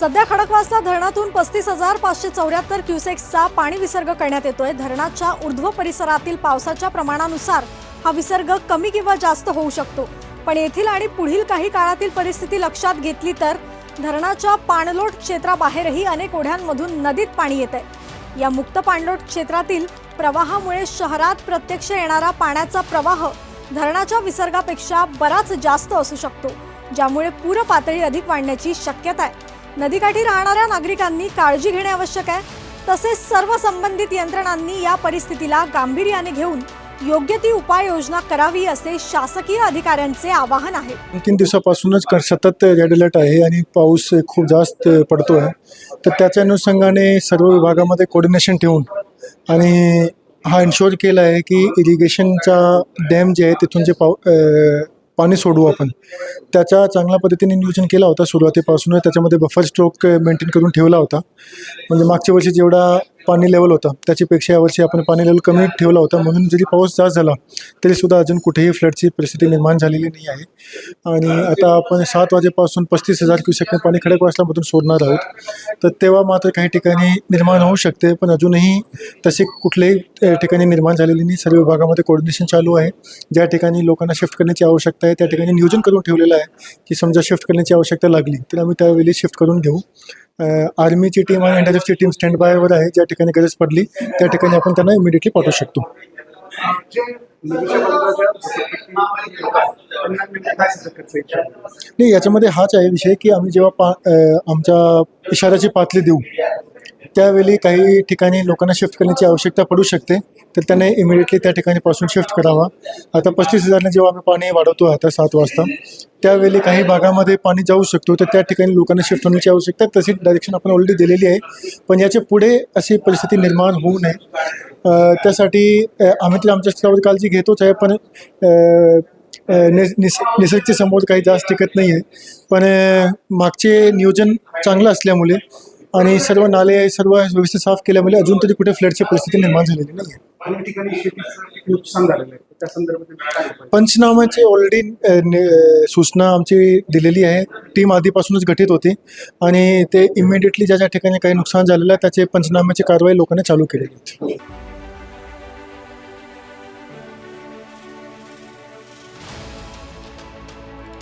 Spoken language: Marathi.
सध्या खडकवासला धरणातून पस्तीस हजार पाचशे चौऱ्याहत्तर क्युसेक्सचा पाणी विसर्ग करण्यात येतोय. धरणाच्या ऊर्ध्व परिसरातील पावसाच्या प्रमाणानुसार हा विसर्ग कमी किंवा जास्त होऊ शकतो. पण येथील आणि पुढील काही काळातील परिस्थिती लक्षात घेतली तर धरणाच्या पाणलोट क्षेत्राबाहेरही अनेक ओढ्यांमधून नदीत पाणी येत आहे या मुक्त पाणलोट क्षेत्रातील प्रवाहामुळे शहरात प्रत्यक्ष येणारा पाण्याचा प्रवाह धरणाच्या विसर्गापेक्षा बराच जास्त असू शकतो ज्यामुळे पूर पातळी अधिक वाढण्याची शक्यता आहे. नदीकाठी राहणाऱ्या नागरिकांनी काळजी घेणे आवश्यक आहे. तसेच सर्व संबंधित यंत्रणांनी या परिस्थितीला गांभीर्याने घेऊन योग्य ती उपाययोजना करावी असे शासकीय अधिकाऱ्यांचे आवाहन आहे. दोन तीन दिवसापासूनच क- सतत रेड अलर्ट आहे आणि पाऊस खूप जास्त पडतो आहे तर त्याच्या अनुषंगाने सर्व विभागामध्ये कोऑर्डिनेशन ठेवून आणि हा इन्शुअर केला आहे की इरिगेशनचा डॅम जे आहे तिथून जे पाऊ पाणी सोडवू आपण. त्याचा चांगल्या पद्धतीने नियोजन केला होता सुरुवातीपासूनच. त्याच्यामध्ये बफर स्ट्रोक मेंटेन करून ठेवला होता. म्हणजे मागच्या वर्षी जेवढा पाणी लेवल होता त्याच्यापेक्षा यावर्षी आपण पाणी लेवल कमी ठेवला होता. म्हणून जरी पाऊस जास्त झाला तरीसुद्धा अजून कुठेही फ्लडची परिस्थिती निर्माण झालेली नाही आहे. आणि आता आपण सात वाजेपासून पस्तीस हजार क्युसेकने पाणी खडकवासलामधून सोडणार आहोत. तर तेव्हा मात्र काही ठिकाणी निर्माण होऊ शकते पण अजूनही तसे कुठल्याही ठिकाणी निर्माण झालेली नाही. सर्व विभागामध्ये कोऑर्डिनेशन चालू आहे. ज्या ठिकाणी लोकांना शिफ्ट करण्याची आवश्यकता आहे त्या ठिकाणी नियोजन करून ठेवलेलं आहे की समजा शिफ्ट करण्याची आवश्यकता लागली तर आम्ही त्यावेळी शिफ्ट करून घेऊ. आर्मीची टीम आणि एन टीम स्टँड बायवर आहे. ज्या ठिकाणी गरज पडली त्या ठिकाणी आपण त्यांना इमिडिएटली पाठवू शकतो. नाही याच्यामध्ये हाच आहे विषय की आम्ही जेव्हा पा आमच्या इशाऱ्याची पातळी देऊ त्यावेळी काही ठिकाणी लोकांना शिफ्ट करण्याची आवश्यकता पडू शकते. तर त्यांना इमिडिएटली त्या ठिकाणी पासून शिफ्ट करावा. आता पस्तीस हजारने जेव्हा आम्ही पाणी वाढवतो आता सात वाजता त्यावेळी काही भागामध्ये पाणी जाऊ शकतो. तर त्या ठिकाणी लोकांना शिफ्ट होण्याची आवश्यकता तशी डायरेक्शन आपण ऑलरेडी दिलेली आहे. पण याच्यापुढे अशी परिस्थिती निर्माण होऊ नये. त्यासाठी आम्ही तर आमच्या स्तरावर काळजी घेतोच आहे पण निस निस निसर्गचे समोर काही जास्त टिकत नाही आहे. पण मागचे नियोजन चांगलं असल्यामुळे आणि सर्व नाले सर्व व्यवस्थित साफ केल्यामुळे अजून तरी कुठे फ्लडची परिस्थिती निर्माण झालेली नाही? पंचनामाची ऑलरेडी सूचना आमची दिलेली आहे. टीम आधीपासूनच गठीत होती आणि ते इमिडिएटली ज्या ज्या ठिकाणी काही नुकसान झालेलं आहे त्याचे पंचनाम्याची कारवाई लोकांनी चालू केलेली आहे